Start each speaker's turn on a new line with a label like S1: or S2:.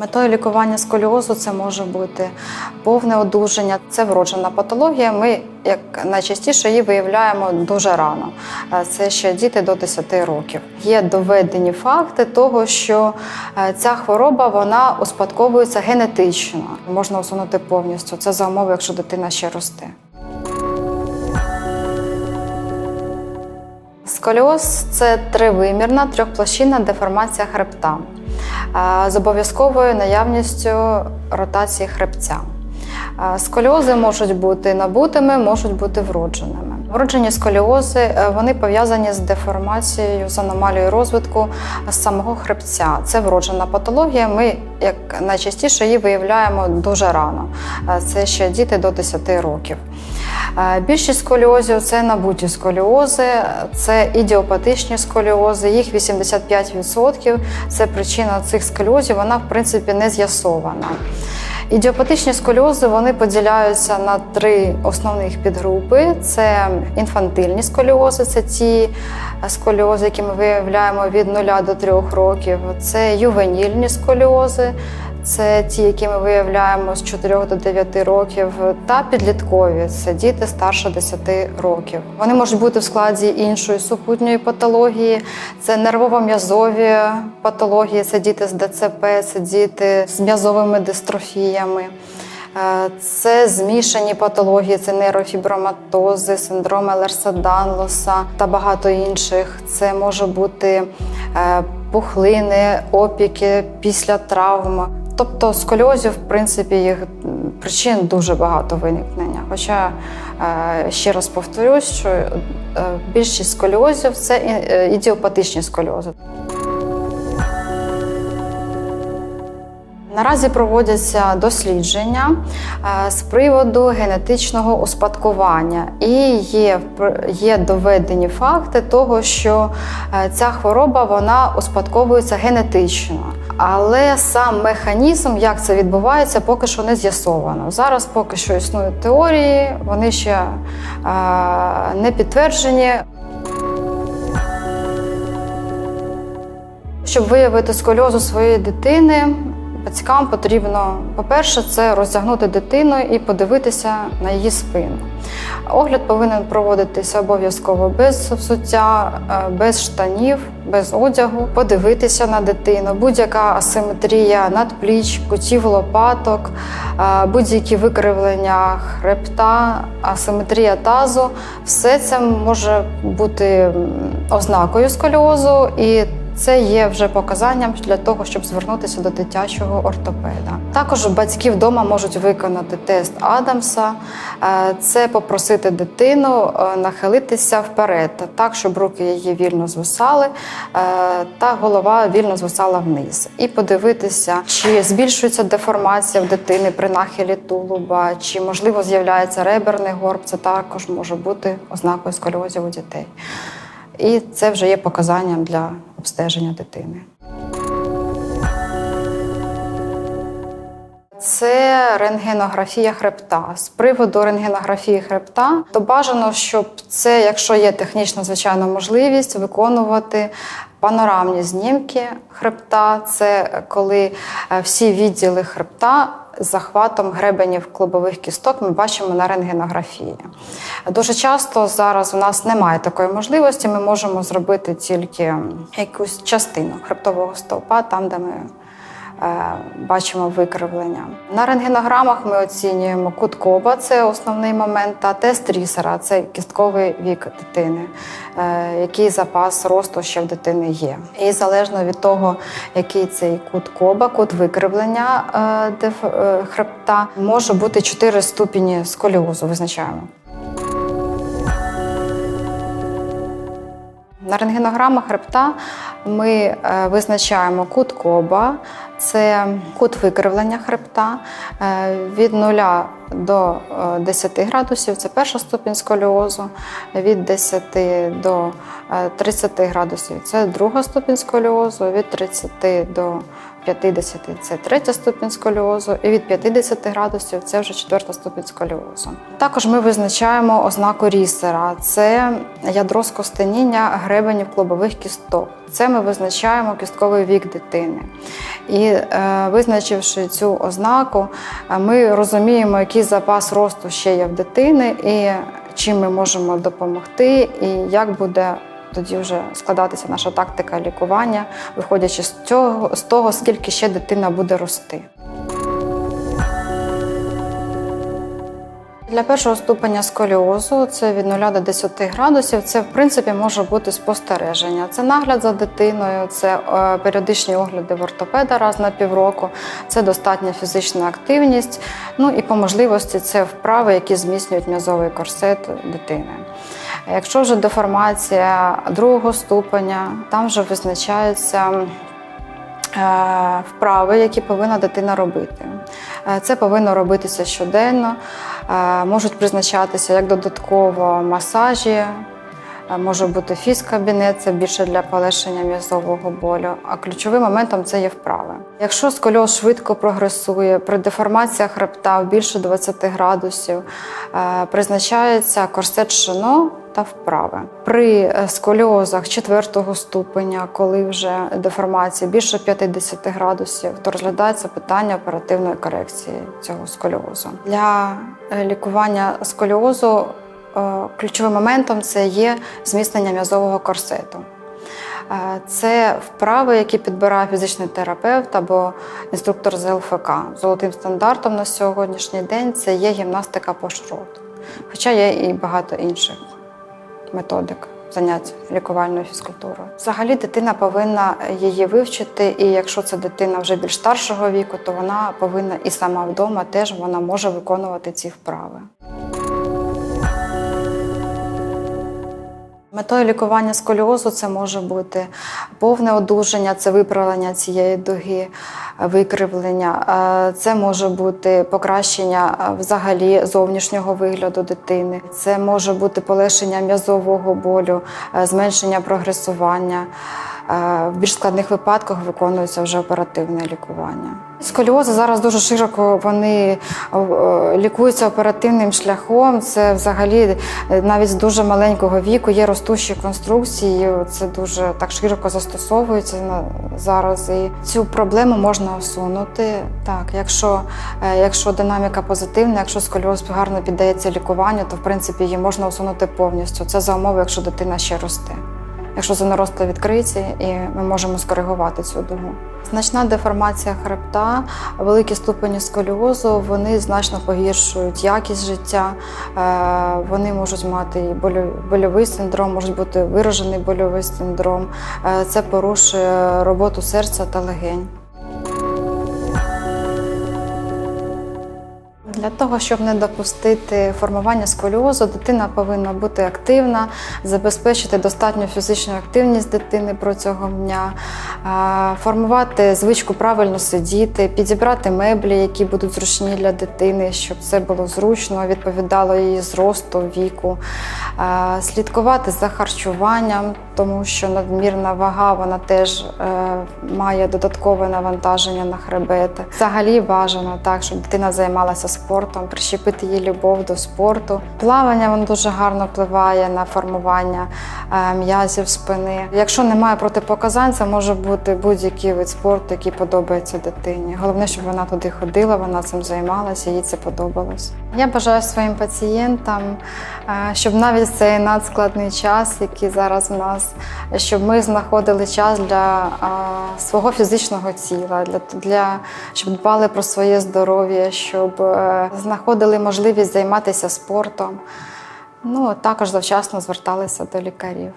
S1: Метою лікування сколіозу це може бути повне одужання, це вроджена патологія. Ми як найчастіше її виявляємо дуже рано. Е, Це ще діти до 10 років. Є доведені факти того, що е, ця хвороба вона успадковується генетично. Можна усунути повністю. Це за умови, якщо дитина ще росте. Сколіоз це тривимірна трьохплощинна деформація хребта з обов'язковою наявністю ротації хребця. Е, Сколіози можуть бути набутими, можуть бути вродженими. Вроджені сколіози е, вони пов'язані з деформацією, з аномалією розвитку самого хребця. Це вроджена патологія. Ми як найчастіше її виявляємо дуже рано. Е, Це ще діти до 10 років. Більшість сколіозів це набуті сколіози, це ідіопатичні сколіози, їх 85%. Це причина цих сколіозів, вона в принципі не з'ясована. Ідіопатичні сколіози вони поділяються на три основних підгрупи: це інфантильні сколіози, це ті сколіози, які ми виявляємо від 0 до 3 років. Це ювенільні сколіози, це ті, які ми виявляємо з 4 до 9 років, та підліткові це діти старше 10 років. Вони можуть бути в складі іншої супутньої патології, це нервово-м'язові патології, це діти з ДЦП, це діти з м'язовими дистрофіями. Е, Це змішані патології, це нейрофіброматози, синдром Елерса-Данлоса та багато інших. Це може бути е, пухлини, опіки після травм. Тобто сколіозів, в принципі, їх причин дуже багато виникнення. Хоча е, ще раз повторюсь, що е, більшість сколіозів це е, ідіопатичні сколіози. Наразі проводяться дослідження з приводу генетичного успадкування, і є, є доведені факти того, що ця хвороба вона успадковується генетично. Але сам механізм, як це відбувається, поки що не з'ясовано. Зараз поки що існують теорії, вони ще е, не підтверджені. Щоб виявити сколіоз у своєї дитини, батькам потрібно, по-перше, це роздягнути дитину і подивитися на її спину. Огляд повинен проводитися обов'язково без взуття, е, без штанів, без одягу, подивитися на дитину, будь-яка асиметрія надпліч, кутів лопаток, е, будь-які викривлення хребта, асиметрія тазу. Все це може бути ознакою сколіозу і це є вже показанням для того, щоб звернутися до дитячого ортопеда. Також батьки вдома можуть виконати тест Адамса. Е, Це попросити дитину е, нахилитися вперед, так, щоб руки її вільно звисали, е, та голова вільно звисала вниз. І подивитися, чи збільшується деформація в дитини при нахилі тулуба, чи можливо з'являється реберний горб. Це також може бути ознакою сколіозів у дітей. І це вже є показанням для обстеження дитини. Це рентгенографія хребта. З приводу рентгенографії хребта, то бажано, щоб це, якщо є технічна звичайна можливість, виконувати панорамні знімки хребта. Це коли е, всі відділи хребта захватом гребенів клубових кісток ми бачимо на рентгенографії. Дуже часто зараз у нас немає такої можливості. Ми можемо зробити тільки якусь частину хребтового стовпа, там, де ми бачимо викривлення. На рентгенограмах ми оцінюємо кут коба, це основний момент, та тест рісера це кістковий вік дитини, е, який запас росту ще в дитини є. І залежно від того, який цей кут коба, кут викривлення е, е, хребта, може бути 4 ступені сколіозу, визначаємо. На рентгенограмах хребта ми е, визначаємо кут коба, це кут викривлення хребта е, від 0 до е, 10 градусів. Це перша ступінь сколіозу, від 10 до е, 30 градусів. Це друга ступінь сколіозу, від 30 до 50 це третя ступінь сколіозу, і від 50 градусів це вже четверта ступінь сколіозу. Також ми визначаємо ознаку рісера це ядро скостеніння гребенів клубових кісток. Це ми визначаємо кістковий вік дитини. І е, визначивши цю ознаку, е, ми розуміємо, який запас росту ще є в дитини, і чим ми можемо допомогти, і як буде тоді вже складатися наша тактика лікування, виходячи з цього з того, скільки ще дитина буде рости. Для першого ступеня сколіозу це від 0 до 10 градусів. Це в принципі може бути спостереження. Це нагляд за дитиною, це е, періодичні огляди в ортопеда раз на півроку, це достатня фізична активність. Ну і по можливості це вправи, які зміцнюють м'язовий корсет дитини. Якщо вже деформація другого ступеня, там вже визначаються е, вправи, які повинна дитина робити. Е, Це повинно робитися щоденно, е, можуть призначатися як додатково масажі, може бути фізкабінет, це більше для полегшення м'язового болю. А ключовим моментом це є вправи. Якщо скольоз швидко прогресує, при деформаціях хребта в більше 20 градусів, е, призначається корсет шино та вправи. При е, сколіозах четвертого ступеня, коли вже деформація більше 50 градусів, то розглядається питання оперативної корекції цього сколіозу. Для е, лікування сколіозу ключовим моментом це є зміцнення м'язового корсету. Е, Це вправи, які підбирає фізичний терапевт або інструктор з ЛФК. Золотим стандартом на сьогоднішній день це є гімнастика по шроту. Хоча є і багато інших методик занять лікувальною фізкультурою. Взагалі дитина повинна її вивчити, і якщо це дитина вже більш старшого віку, то вона повинна і сама вдома теж вона може виконувати ці вправи. Метою лікування сколіозу це може бути повне одужання, це виправлення цієї дуги, викривлення. Е, Це може бути покращення е, взагалі зовнішнього вигляду дитини. Це може бути полегшення м'язового болю, е, зменшення прогресування. В більш складних випадках виконується вже оперативне лікування. Сколіози зараз дуже широко вони лікуються оперативним шляхом. Це взагалі е, навіть з дуже маленького віку є ростущі конструкції. Це дуже так широко застосовується зараз. І цю проблему можна усунути. Так, якщо, е, якщо динаміка позитивна, якщо сколіоз гарно піддається лікуванню, то в принципі її можна усунути повністю. Це за умови, якщо дитина ще росте. Якщо занарости відкриті, і ми можемо скоригувати цю дугу. Значна деформація хребта, великі ступені сколіозу, вони значно погіршують якість життя. Е, Вони можуть мати і больовий синдром, можуть бути виражений больовий синдром. Е, Це порушує роботу серця та легень. Для того, щоб не допустити формування сколіозу, дитина повинна бути активна, забезпечити достатню фізичну активність дитини протягом дня, формувати звичку правильно сидіти, підібрати меблі, які будуть зручні для дитини, щоб це було зручно, відповідало її зросту, віку, слідкувати за харчуванням, тому що надмірна вага вона теж е, має додаткове навантаження на хребет. Взагалі бажано так, щоб дитина займалася спортом, прищепити їй любов до спорту. Плавання воно дуже гарно впливає на формування е, м'язів спини. Якщо немає протипоказань, це може бути будь-який вид спорту, який подобається дитині. Головне, щоб вона туди ходила, вона цим займалася, їй це подобалось. Я бажаю своїм пацієнтам, е, щоб навіть цей надскладний час, який зараз в нас, щоб ми знаходили час для свого фізичного тіла, для, для щоб дбали про своє здоров'я, щоб е, знаходили можливість займатися спортом. Ну також завчасно зверталися до лікарів.